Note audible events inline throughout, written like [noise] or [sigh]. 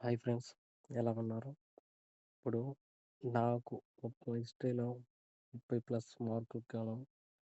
Hi friends! ఎలా ఉన్నారు? ఇప్పుడు నాకు ముప్పై హిస్టరీలో ముప్పై ప్లస్ మార్కులు కావడం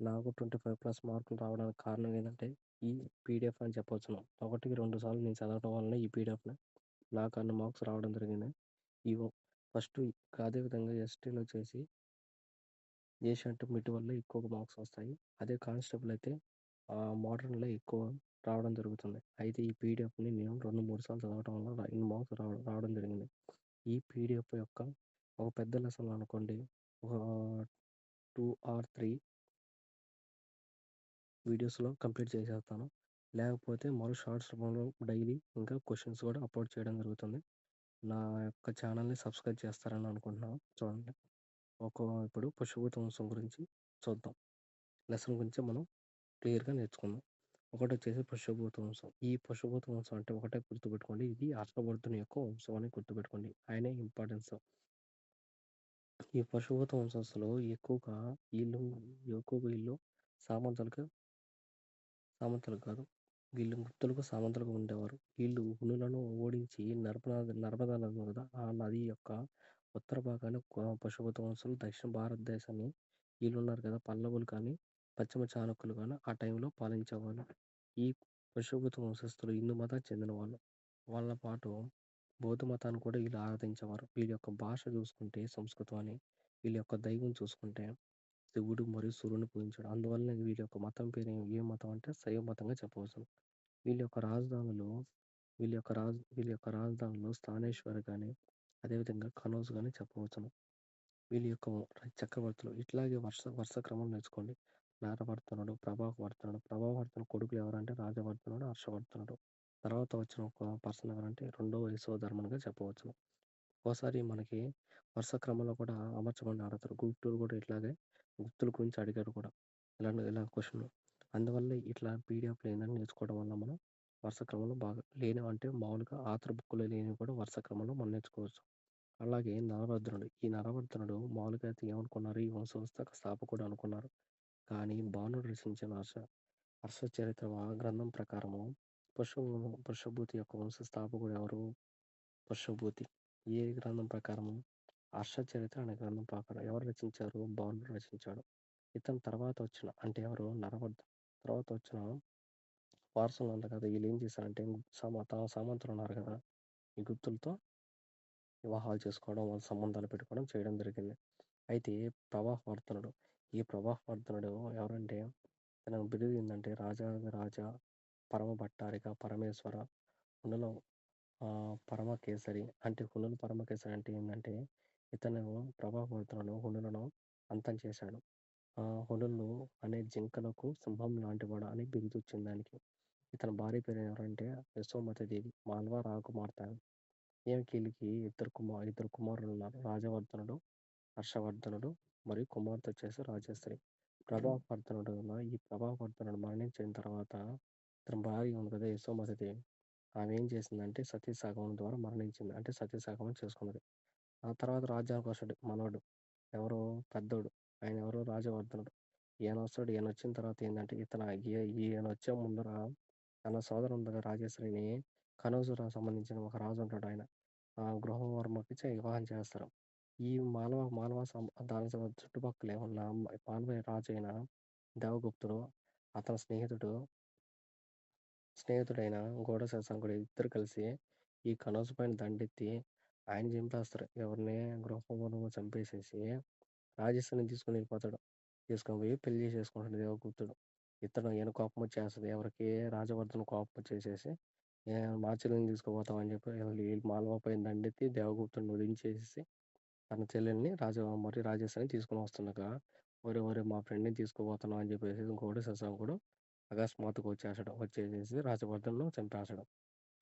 నాకు ట్వంటీ ఫైవ్ ప్లస్ మార్కులు రావడానికి కారణం ఏంటంటే ఈ పీడిఎఫ్ అని చెప్పవచ్చును ఒకటికి రెండు సార్లు నేను చదవడం వలన ఈ పీడిఎఫ్ని నాకు అన్ని మార్క్స్ రావడం జరిగింది. ఈ ఫస్ట్ అదేవిధంగా ఎస్టీలో వచ్చేసి ఏషియంట్ మిడ్ వల్ల ఎక్కువ మార్క్స్ వస్తాయి అదే కానిస్టేబుల్ అయితే మోడర్న్లో ఎక్కువ రావడం జరుగుతుంది. అయితే ఈ పీడిఎఫ్ని నేను రెండు మూడు సార్లు చదవడం వల్ల ఇన్ని మార్క్స్ రావడం రావడం జరిగింది. ఈ పీడిఎఫ్ యొక్క ఒక పెద్ద లెసన్ అనుకోండి. ఒక టూ ఆర్ త్రీ వీడియోస్లో కంప్లీట్ చేసేస్తాను. లేకపోతే మరో షార్ట్స్ రూపంలో డైలీ ఇంకా క్వశ్చన్స్ కూడా అప్లోడ్ చేయడం జరుగుతుంది. నా యొక్క ఛానల్ని సబ్స్క్రైబ్ చేస్తారని అనుకుంటున్నాను. చూడండి. ఒక ఇప్పుడు పశువుత వంశం గురించి చూద్దాం. లెసన్ గురించి మనం క్లియర్గా నేర్చుకుందాం ఒకటి వచ్చేసి పశుభూత వంశం ఈ పశుభూత వంశం అంటే ఒకటే గుర్తుపెట్టుకోండి. ఇది హర్షవర్ధుని యొక్క వంశం అని గుర్తుపెట్టుకోండి. ఆయనే ఇంపార్టెన్స్. ఈ పశుభూత వంశస్థులు ఎక్కువగా వీళ్ళు ఎక్కువగా వీళ్ళు సామంతలకు సామంతలు కాదు వీళ్ళు గుప్తులకు సామంతులుగా ఉండేవారు. వీళ్ళు హునులను ఓడించి నర్మదా నర్మదా నది కదా ఆ నది యొక్క ఉత్తర భాగాన్ని పశుభూత వంశులు దక్షిణ భారతదేశాన్ని వీళ్ళు ఉన్నారు కదా పల్లవులు కానీ పశ్చిమ చాళుక్యులు కానీ ఆ టైంలో పాలించేవాళ్ళు. ఈ పశుభూత వంశస్థులు హిందూ మతానికి చెందిన వాళ్ళు వాళ్ళ పాటు బౌద్ధ మతాన్ని కూడా వీళ్ళు ఆరాధించేవారు. వీళ్ళ యొక్క భాష చూసుకుంటే సంస్కృతం అని వీళ్ళ యొక్క దైవం చూసుకుంటే శివుడు మరియు సూర్యుని పూజించాడు. అందువల్ల వీళ్ళ యొక్క మతం పేరు ఏ మతం అంటే శైవ మతంగా చెప్పవచ్చు వీళ్ళ యొక్క రాజధానులు వీళ్ళ యొక్క రాజ వీళ్ళ యొక్క రాజధానులు స్థానేశ్వర్ కానీ అదేవిధంగా కనౌజ్ కానీ చెప్పవచ్చును. వీళ్ళ యొక్క చక్రవర్తులు ఇట్లాగే వర్ష వరుస క్రమం నేర్చుకోండి. నారవర్ధనుడు ప్రభావర్ధనుడు ప్రభావర్ధనుడు కొడుకులు ఎవరంటే రాజవర్ధనుడు హర్షవర్ధనుడు తర్వాత వచ్చిన ఒక పర్సన్ ఎవరంటే రెండవ యశోధర్మన్గా చెప్పవచ్చును. ఒకసారి మనకి వరుస క్రమంలో కూడా అమర్చమని ఆడతారు. గుప్తులు కూడా ఇట్లాగే గుప్తుల గురించి అడిగారు కూడా. ఇలా ఇలా క్వశ్చన్ అందువల్ల ఇట్లా పీడిఎఫ్లు ఏంటంటే నేర్చుకోవడం వల్ల మనం వరుస క్రమంలో బాగా లేని అంటే మామూలుగా ఆతర బుక్కులు లేనివి కూడా వరుస క్రమంలో మనం నేర్చుకోవచ్చు. అలాగే నరవర్ధనుడు ఈ నరవర్ధనుడు మామూలుగా అయితే ఏమనుకున్నారు? ఈ వంశవస్థ స్థాపకుడు అనుకున్నారు. కానీ బాణుడు రచించిన హర్ష హర్ష చరిత్ర గ్రంథం ప్రకారము పశు పుష్పభూతి యొక్క వంశ స్థాపకుడు ఎవరు? పుష్పభూతి ఏ గ్రంథం ప్రకారము? హర్ష చరిత్ర అనే గ్రంథం ప్రకారం ఎవరు రచించారు? బాణుడు రచించాడు. ఇతని తర్వాత వచ్చిన అంటే ఎవరు? నరవర్ధ తర్వాత వచ్చిన వారసులు ఉన్నారు కదా వీళ్ళు ఏం చేశారంటే సమత సామంతులు ఉన్నారు కదా ఈ గుప్తులతో వివాహాలు చేసుకోవడం వాళ్ళ సంబంధాలు పెట్టుకోవడం చేయడం జరిగింది. అయితే ప్రవాహవర్ధనుడు ఈ ప్రవాహవర్ధనుడు ఎవరంటే తన బిరుదు ఏంటంటే రాజా రాజా పరమ భట్టారిక పరమేశ్వర హునుల పరమకేసరి. అంటే హునులు పరమ కేసరి అంటే ఏంటంటే ఇతను ప్రభావర్ధనుడు హునులను అంతం చేశాడు. హునులు అనే జింకలకు సింహం లాంటివాడు అని బిరుదు వచ్చింది దానికి. ఇతని భార్య పేరు ఎవరంటే యశోమతదేవి మాల్వ మాల్వా రాకుమార్తె. ఈమెకి వీళ్ళకి ఇద్దరు కుమార్ ఇద్దరు కుమారులు ఉన్నారు. రాజవర్ధనుడు హర్షవర్ధనుడు మరియు కుమార్తె వచ్చేసి రాజశ్రీ. ప్రభావర్ధనుడు ఈ ప్రభావర్ధనుడు మరణించిన తర్వాత తన భార్య ఉంది కదా యశోమతి దేవి ఆమె ఏం చేసిందంటే సతీసాగమం ద్వారా మరణించింది. అంటే సతీసాగమం చేసుకున్నది. ఆ తర్వాత రాజ్యావకాశుడు మనవడు. ఎవరో పెద్దోడు. ఆయన ఎవరో రాజవర్ధనుడు. ఈయన వస్తాడు. ఈయన వచ్చిన తర్వాత ఏంటంటే ఇతను ఈయన వచ్చే ముందర తన సోదరు ఉంది రాజేశ్వరిని కనౌజురా సంబంధించిన ఒక రాజు ఉంటాడు ఆయన. ఆ గృహవర్మకి వివాహం చేస్తారు. ఈ మానవ మానవ దాని చుట్టుపక్కలే ఉన్న మానవ రాజు అయిన దేవగుప్తుడు అతని స్నేహితుడు స్నేహితుడైన గోడ శశాంకుడు ఇద్దరు కలిసి ఈ కనోజు పైన దండెత్తి ఆయన చంపేస్తారు ఎవరిని గృహవర్మ చంపేసేసి రాజస్థాన్ని తీసుకుని వెళ్ళిపోతాడు. తీసుకొని పోయి పెళ్ళి చేసుకుంటాడు దేవగుప్తుడు. ఇతను ఈయన కోపం వచ్చేస్తుంది? ఎవరికి రాజవర్ధన కోపం వచ్చేసేసి మా తీసుకుపోతామని అని చెప్పి మాలవ పైన దండెత్తి దేవగుప్తుడిని వదిలించేసి తన చెల్లెల్ని రాజ మరి రాజేశ్వరిని తీసుకుని వస్తుండగా ఒరే ఒరే మా ఫ్రెండ్ని తీసుకుపోతున్నాం అని చెప్పేసి ఇంకోటి శశాంకుడు అకస్మాత్తుకు వచ్చేసాడు వచ్చేసేసి రాజవర్ధన్ను చంపేసడం.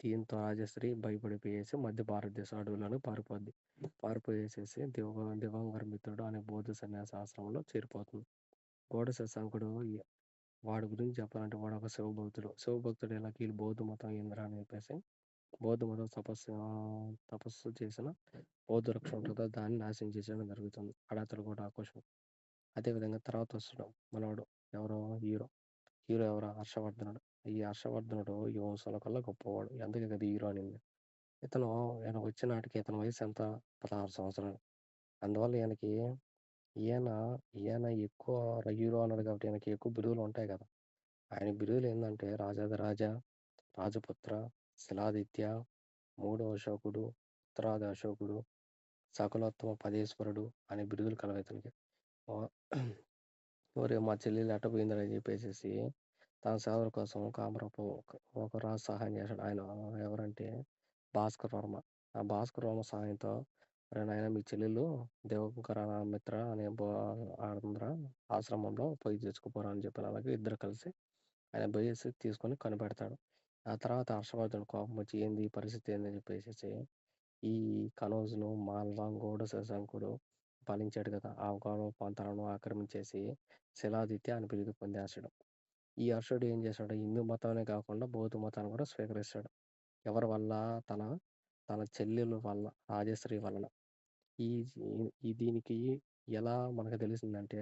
దీంతో రాజశ్రీ భయపడిపోయేసి మధ్య భారతదేశ అడవులను పారిపోద్ది. పారిపోయేసేసి దివ దివంగర మిత్రుడు అనే బౌద్ధ సన్యాస ఆశ్రమంలో చేరిపోతుంది. గోడ శశాంకుడు వాడి గురించి చెప్పాలంటే వాడు ఒక శివభక్తుడు. శివభక్తుడు ఎలా? వీళ్ళు బౌద్ధ మతం ఇంద్ర అని చెప్పేసి బౌద్ధ మతం తపస్సు తపస్సు చేసిన బౌద్ధ రక్షణ ఉంటుందో దాన్ని నాశనం చేసేయడం జరుగుతుంది. అడతలు కూడా ఆకోశం అదేవిధంగా తర్వాత వస్తున్నాం. మనవాడు ఎవరో హీరో. హీరో ఎవరో? హర్షవర్ధనుడు. ఈ హర్షవర్ధనుడు యువసుల కల్లా గొప్పవాడు. అందుకే కదా హీరో అనింది? ఇతను ఈయన వచ్చిన నాటికి ఇతని వయసు ఎంత? 16 సంవత్సరాలు. అందువల్ల ఈయనకి ఈయన ఈయన ఎక్కువ హీరో అన్నాడు కాబట్టి ఈయనకి ఎక్కువ బిరుదులు ఉంటాయి కదా! ఆయన బిరుదులు రాజాధ రాజా రాజపుత్ర, శిలాదిత్య, మూడో అశోకుడు, ఉత్తరాది అశోకుడు, సకలోత్తమ పదేశ్వరుడు అనే బిరుదులు కలవు ఇతనికి. ఆహ్, [clears throat] మా చెల్లెలు అట్టపోయిందని చెప్పేసి చెప్పేసేసి తన సేవల కోసం కామరూపం ఒక రాజు సహాయం చేశాడు. ఆయన ఎవరంటే భాస్కర వర్మ. ఆ భాస్కర వర్మ సహాయంతో ఒరేయ్ మీ చెల్లెలు దేవకర మిత్ర అనే ఆంధ్ర ఆశ్రమంలో పోయి తెచ్చుకుపోరా అని చెప్పాను. అలాగే ఇద్దరు కలిసి ఆయన పోయేసి తీసుకొని కనిపెడతాడు. ఆ తర్వాత హర్షవర్ధన్ కోపం వచ్చి ఏంది ఈ పరిస్థితి ఏంది అని ఈ కనోజును మాల్వాను, గోడ శశాంకుడు పాలించాడు కదా! ఆ గౌరవ ప్రాంతాలను ఆక్రమించేసి శిలాదిత్య అని బిరుదు పొందేశాడు. ఈ హర్షుడు ఏం చేశాడు హిందూ మతాన్నే కాకుండా బౌద్ధ మతాన్ని కూడా స్వీకరిస్తాడు. ఎవరి వల్ల తన తన చెల్లెలు వల్ల రాజశ్రీ వలన. ఈ ఈ దీనికి ఎలా మనకు తెలిసిందంటే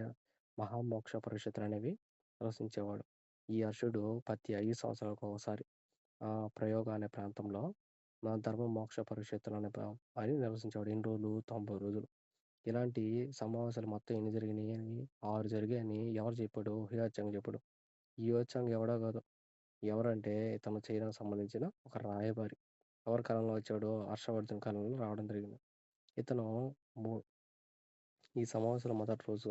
మహామోక్ష పరిషత్తులు అనేవి నివసించేవాడు. ఈ హర్షుడు ప్రతి 5 సంవత్సరాలకు ఒకసారి ప్రయోగ అనే ప్రాంతంలో నా ధర్మ మోక్ష పరిషత్తులు అనే అని నివసించేవాడు. ఎన్ని రోజులు? 90 రోజులు. ఇలాంటి సమావేశాలు మొత్తం ఎన్ని జరిగినాయి అని ఆరు జరిగాయని ఎవరు చెప్పాడు? హుయాచాంగ్ చెప్పాడు. ఈ ఎవడో కాదు. ఎవరంటే ఇతను చైనాకు సంబంధించిన ఒక రాయబారి. ఎవరి కాలంలో వచ్చాడు? హర్షవర్ధన్ కాలంలో రావడం జరిగింది. ఇతను ఈ సమావేశాల మొదటి రోజు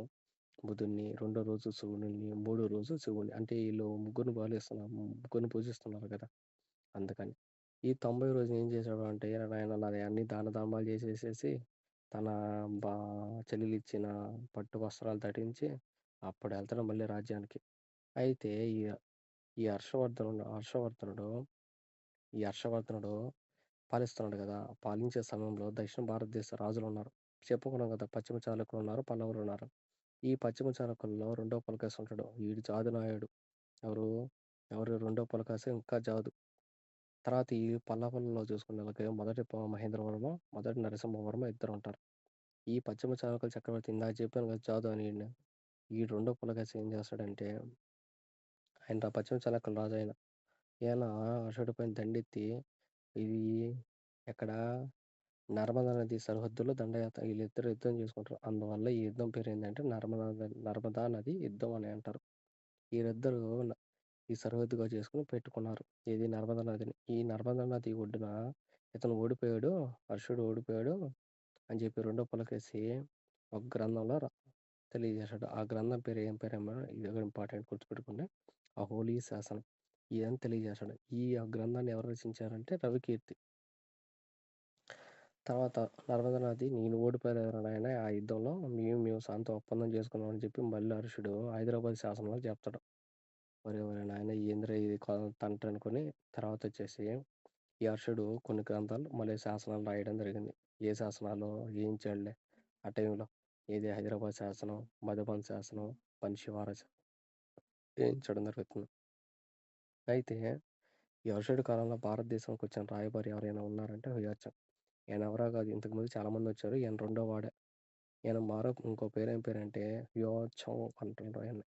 బుధుడిని, రెండో రోజు శివుడిని, మూడో రోజు శివుడిని. అంటే వీళ్ళు ముగ్గురిని బాలిస్తున్నారు ముగ్గురిని పూజిస్తున్నారు కదా! అందుకని. ఈ 90 రోజున ఏం చేశాడు అంటే నాయన నాది అన్ని దాన ధర్మాలు చేసేసేసి తన బా చెల్లెలిచ్చిన పట్టు వస్త్రాలు ధరించి అప్పుడు వెళ్తాడు మళ్ళీ రాజ్యానికి. అయితే ఈ ఈ హర్షవర్ధనుడు హర్షవర్ధనుడు ఈ హర్షవర్ధనుడు పాలిస్తున్నాడు కదా! పాలించే సమయంలో దక్షిణ భారతదేశ రాజులున్నారు. చెప్పుకున్నాం కదా! పశ్చిమ చాళుక్యులున్నారు, పల్లవులున్నారు. ఈ పశ్చిమ చాళుక్యుల్లో రెండో పులకేశి ఉంటాడు. వీడు జాదు నాయుడు. ఎవరు? ఎవరు రెండో పులకేశి ఇంకా జాదు. తర్వాత ఈ పల్లవులలో చూసుకున్నట్లయితే మొదటి ప మహేంద్రవర్మ, మొదటి నరసింహవర్మ ఇద్దరుంటారు. ఈ పశ్చిమ చాళుక్యుల చక్రవర్తి ఇందాక చెప్పాను కదా! జాదు అని ఈ రెండో పులకేశి ఏం చేస్తాడంటే ఆయన పశ్చిమ చాళుక్యుల రాజు ఆయన. ఈయన హర్షుడి పైన దండెత్తి ఇది ఎక్కడ నర్మదా నది సరిహద్దులో దండయాత్ర వీళ్ళిద్దరు యుద్ధం చేసుకుంటారు. అందువల్ల ఈ యుద్ధం పేరు ఏంటంటే నర్మదా నర్మదా నది యుద్ధం అని అంటారు. వీరిద్దరూ ఈ సరిహద్దుగా చేసుకుని పెట్టుకున్నారు. ఇది నర్మదా నదిని. ఈ నర్మదా నది ఒడ్డున ఇతను ఓడిపోయాడు. హర్షుడు ఓడిపోయాడు అని చెప్పి రెండో పులకేసి ఒక గ్రంథంలో తెలియజేశాడు. ఆ గ్రంథం పేరు ఏం పేరేమో ఇది ఒక ఇంపార్టెంట్ గుర్తుపెట్టుకుంటే ఆ హోలీ శాసనం. ఇదని తెలియజేశాడు. ఈ గ్రంథాన్ని ఎవరు రచించారంటే రవికీర్తి. తర్వాత నర్మదా నది నేను ఓడిపోయానురా ఆ యుద్ధంలో మేము మేము సొంత ఒప్పందం చేసుకున్నామని చెప్పి మళ్ళీ హర్షుడు హైదరాబాద్ శాసనంలో చెప్తాడు. ఒరేయ్! ఒరేయ్ నాయనా ఇది కొ తంట తర్వాత వచ్చేసి ఈ హర్షుడు కొన్ని గ్రంథాలు మళ్ళీ శాసనాలు రాయడం జరిగింది. ఏ శాసనాలు ఏం వేయించాడులే ఆ టైంలో. ఏది హైదరాబాద్ శాసనం, మధుబన్ శాసనం, పనిషివార ఏం చేయడం జరుగుతుంది. అయితే ఈ హర్షుడి కాలంలో భారతదేశంకి వచ్చిన రాయబారి ఎవరైనా ఉన్నారంటే హుయాచాంగ్. ఈయన ఎవరో కాదు ఇంతకుముందు చాలామంది వచ్చారు. ఈయన రెండో వాడే. ఈయన మరో ఇంకో పేరు ఏం పేరంటే హ్యుయాచౌంగ్ అంటారు ఈయన్ని.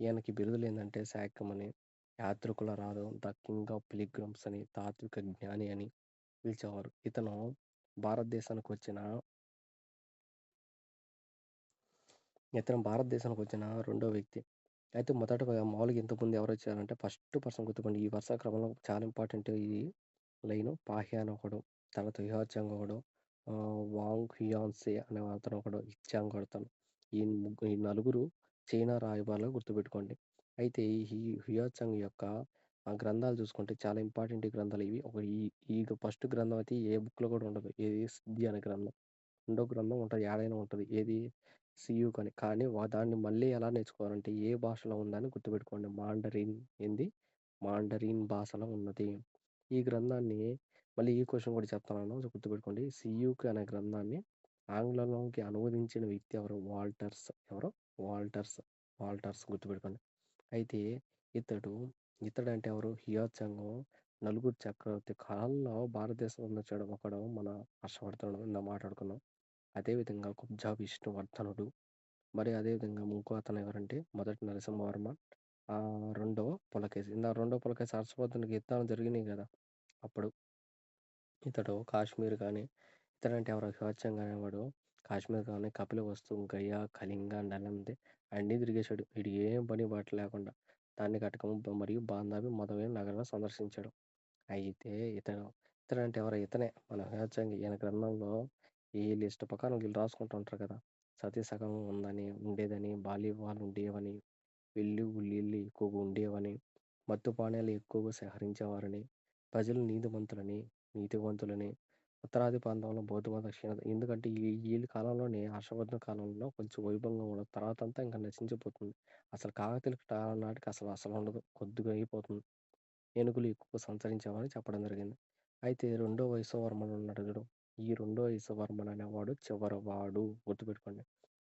ఈయనకి బిరుదులు ఏంటంటే శాక్యం అని, యాత్రికుల రాదు ద కింగ్ ఆఫ్ పిలిగ్రమ్స్ అని, తాత్విక జ్ఞాని అని పిలిచేవారు. ఇతను భారతదేశానికి వచ్చిన ఇతను భారతదేశానికి వచ్చిన రెండో వ్యక్తి. అయితే మొదటగా మామూలుగా ఇంతకుముందు ఎవరొచ్చారంటే ఫస్ట్ పర్సన్ గుర్తుపెట్టుకోండి. ఈ వరుస క్రమంలో చాలా ఇంపార్టెంట్ ఈ లైను. పాహ్యాన్ ఒకడు, తర్వాత హ్యాచాంగ్ ఒకడు, వాంగ్ హియాన్సే అనే అతను ఒకడు, ఇచ్చాంగ్ కొడతాను ఈ ముగ్గురు ఈ నలుగురు చైనా రాయబారులుగా గుర్తుపెట్టుకోండి. అయితే ఈ హ్యుయాచాంగ్ యొక్క ఆ గ్రంథాలు చూసుకుంటే చాలా ఇంపార్టెంట్ గ్రంథాలు ఇవి. ఒక ఈ ఈ ఫస్ట్ గ్రంథం అయితే ఏ బుక్‌లో కూడా ఉండదు. ఏది సిద్ధి అనే గ్రంథం. రెండో గ్రంథం ఉంటుంది ఏడైనా ఉంటుంది ఏది సియూక్ అని. కానీ దాన్ని మళ్ళీ ఎలా నేర్చుకోవాలంటే ఏ భాషలో ఉందని గుర్తుపెట్టుకోండి. మాండరిన్ ఏంది? మాండరిన్ భాషలో ఉన్నది. ఈ గ్రంథాన్ని మళ్ళీ ఈ క్వశ్చన్ కూడా చెప్తున్నాను గుర్తుపెట్టుకోండి. సియూక్ అనే గ్రంథాన్ని ఆంగ్లంలోకి అనువదించిన వ్యక్తి ఎవరు? వాల్టర్స్. ఎవరు? వాల్టర్స్. వాల్టర్స్ గుర్తుపెట్టుకోండి. అయితే ఇతడు ఇతడంటే ఎవరు? హ్యుయాచాంగ్ నలుగురు చక్రవర్తి కాలంలో భారతదేశంలో చెడు ఒకడు మన హర్షవర్ధనుడు ఇందా మాట్లాడుకున్నాం. అదేవిధంగా కుబ్జా విష్ణువర్ధనుడు. మరి అదేవిధంగా ఇంకో అతను ఎవరంటే మొదటి నరసింహవర్మ. ఆహ్, రెండో పులకేశి. ఇందాక రెండో పులకేసి హర్షవర్ధనుడికి యుద్ధాలు జరిగినాయి కదా! అప్పుడు. ఇతడు కాశ్మీర్ కానీ ఇతడంటే ఎవరో హిమచం అనేవాడు కాశ్మీర్ కానీ కపిల కపిలవస్తు గయ కళింగ నలంద అన్నీ తిరిగేశాడు. వీడు ఏం పని బాట లేకుండా దాన్ని కటకం మరియు బాంధావి మొదలైన నగరాలను సందర్శించాడు. అయితే ఇతను ఇతడంటే ఎవరు ఇతనే. మన హిమచంగి ఈయన గ్రంథంలో ఈ లిస్ట్ ప్రకారం వీళ్ళు రాసుకుంటూ ఉంటారు కదా. సతీ సగం ఉందని ఉండేదని బాల్యవాళ్ళు ఉండేవని వెళ్ళి ఉల్లిళ్ళు ఎక్కువగా ఉండేవని మత్తు పానీయాలు ఎక్కువగా సహరించేవారని ప్రజలు నీతిమంతులని నీతివంతులని ఉత్తరాది ప్రాంతంలో బౌద్ధ మత క్షీణత. ఎందుకంటే ఈ వీళ్ళ కాలంలోనే హర్షవర్ధన కాలంలో కొంచెం వైభవంగా ఉండదు తర్వాత అంతా ఇంకా నశించిపోతుంది. అసలు కాకతీయుల కాలం నాటికి అసలు అసలు ఉండదు. కొద్దిగా అయిపోతుంది. ఏనుగులు ఎక్కువ సంచరించేవారని చెప్పడం జరిగింది. అయితే రెండో వైశ్వవర్మన్ ఉన్నాడు ఈ రెండో వైశ్వవర్మన్ అనేవాడు చివరివాడు గుర్తుపెట్టుకోండి.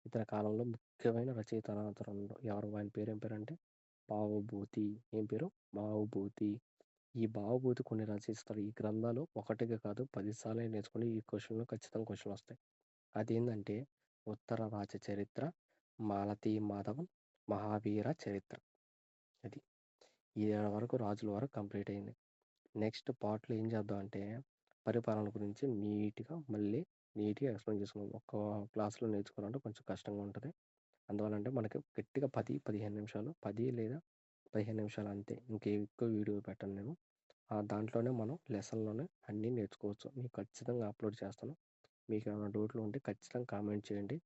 ఇతని కాలంలో ముఖ్యమైన రచయిత అతను ఎవరు? ఆయన పేరు ఏం పేరు అంటే భావభూతి ఏం పేరు? భావభూతి ఈ భావభూతి కొన్ని రచిస్తారు ఈ గ్రంథాలు ఒకటిగా కాదు పదిసార్లు నేర్చుకుని ఈ క్వశ్చన్లో ఖచ్చితంగా క్వశ్చన్ వస్తాయి. అదేంటంటే ఉత్తర రాజ చరిత్ర మాలతీ మాధవం మహావీర చరిత్ర. అది ఈ వరకు రాజుల వరకు కంప్లీట్ అయింది. నెక్స్ట్ పార్ట్లో ఏం చేద్దాం అంటే పరిపాలన గురించి నీట్గా మళ్ళీ నీట్గా ఎక్స్ప్లెయిన్ చేసుకున్నాం ఒక్క క్లాస్లో నేర్చుకోవాలంటే కొంచెం కష్టంగా ఉంటుంది. అందువల్ల అంటే మనకి గట్టిగా పది పదిహేను నిమిషాలు పది లేదా పదిహేను నిమిషాలు అంతే. ఇంకే ఎక్కువ వీడియో పెట్టను నేను. ఆ దాంట్లోనే మనం లెసన్లోనే అన్నీ నేర్చుకోవచ్చు. మీకు ఖచ్చితంగా అప్లోడ్ చేస్తాను. మీకు ఏమైనా డౌట్లు ఉంటే ఖచ్చితంగా కామెంట్ చేయండి.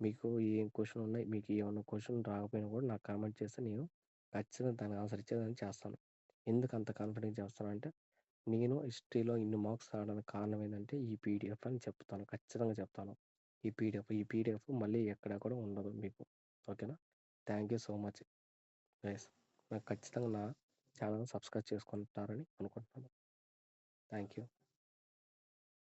మీకు ఏం క్వశ్చన్ ఉన్నాయి మీకు ఏమైనా క్వశ్చన్ రాకపోయినా కూడా నాకు కామెంట్ చేస్తే నేను ఖచ్చితంగా దానికి ఆన్సర్ ఇచ్చేదాన్ని చేస్తాను. ఎందుకు అంత కాన్ఫిడెన్స్ చేస్తాను అంటే నేను హిస్టరీలో ఇన్ని మార్క్స్ రావడానికి కారణం ఏంటంటే ఈ పీడిఎఫ్ అని చెప్తాను. ఖచ్చితంగా చెప్తాను. ఈ పీడిఎఫ్ ఈ పీడిఎఫ్ మళ్ళీ ఎక్కడ కూడా ఉండదు మీకు. ఓకేనా? Thank you so much. Guys నాకు ఖచ్చితంగా నా ఛానల్ సబ్స్క్రైబ్ చేసుకుంటారని అనుకుంటున్నాను. Thank you